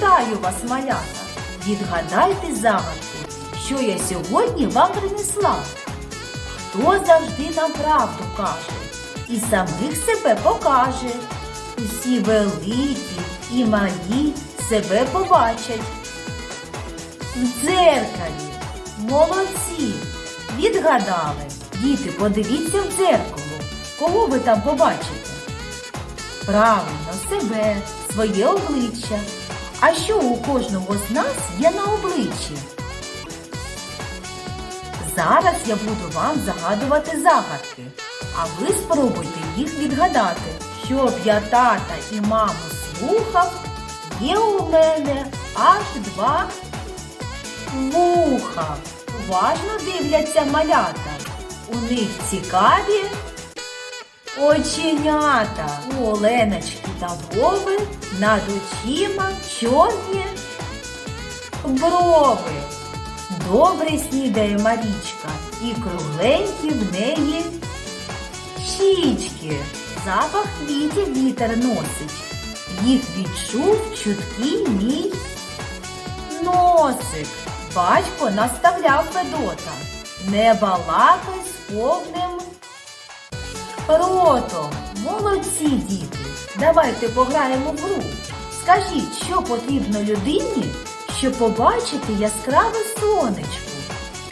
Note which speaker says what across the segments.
Speaker 1: Вітаю вас, малята! Відгадайте загадку, що я сьогодні вам принесла. Хто завжди нам правду каже і самих себе покаже. Усі великі і малі себе побачать. В дзеркалі. Молодці! Відгадали. Діти, подивіться в дзеркало. Кого ви там побачите? Правильно, себе, своє обличчя. А що у кожного з нас є на обличчі? Зараз я буду вам загадувати загадки, а ви спробуйте їх відгадати. Щоб я тата і маму слухав, є у мене аж два вуха. Уважно дивляться малята. У них цікаві оченята. У Оленочки та Вови над очима чорні брови. Добре снідає Марічка, і кругленькі в неї щічки. Запах квітів вітер носить. Їх відчув чуткий мій носик. Батько наставляв Федота. Не балакай з повним ротом. Молодці діти. Давайте пограємо в гру. Скажіть, що потрібно людині, щоб побачити яскраве сонечко,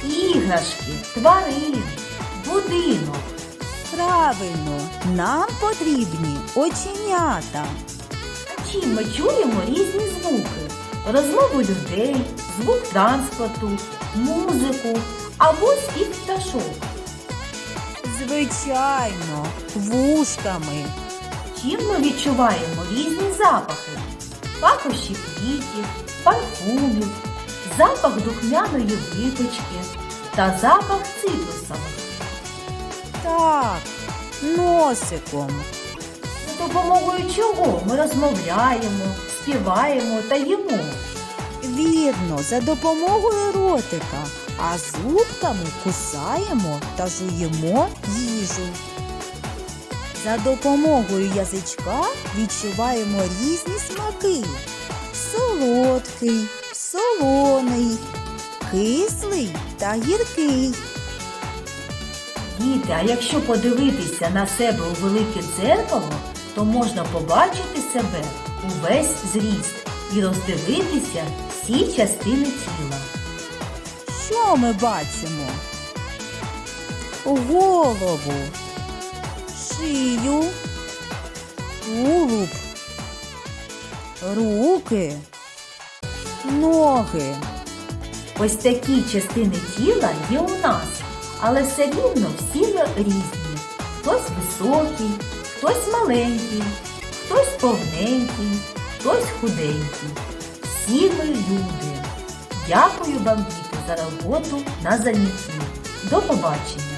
Speaker 1: іграшки, тварин, будинок.
Speaker 2: Правильно, нам потрібні оченята.
Speaker 1: Чим ми чуємо різні звуки? Розмову людей, звук транспорту, музику або спів пташок.
Speaker 2: Звичайно, вушками.
Speaker 1: Чим ми відчуваємо різні запахи? Пахощі квітів, парфумів, запах духмяної випічки та запах цитрусових.
Speaker 2: Так, носиком.
Speaker 1: За допомогою чого ми розмовляємо, співаємо та їмо.
Speaker 2: Вірно, за допомогою ротика, а зубками кусаємо та жуємо їжу. За допомогою язичка відчуваємо різні смаки. Солодкий, солоний, кислий та гіркий.
Speaker 1: Діти, а якщо подивитися на себе у велике дзеркало, то можна побачити себе увесь зріст і роздивитися всі частини тіла.
Speaker 2: Що ми бачимо? Голову, шию, тулуб, руки, ноги.
Speaker 1: Ось такі частини тіла є у нас, але все рівно всі ми різні. Хтось високий, хтось маленький, хтось повненький, хтось худенький. Всі ми люди. Дякую вам, діти, за роботу на занятті. До побачення!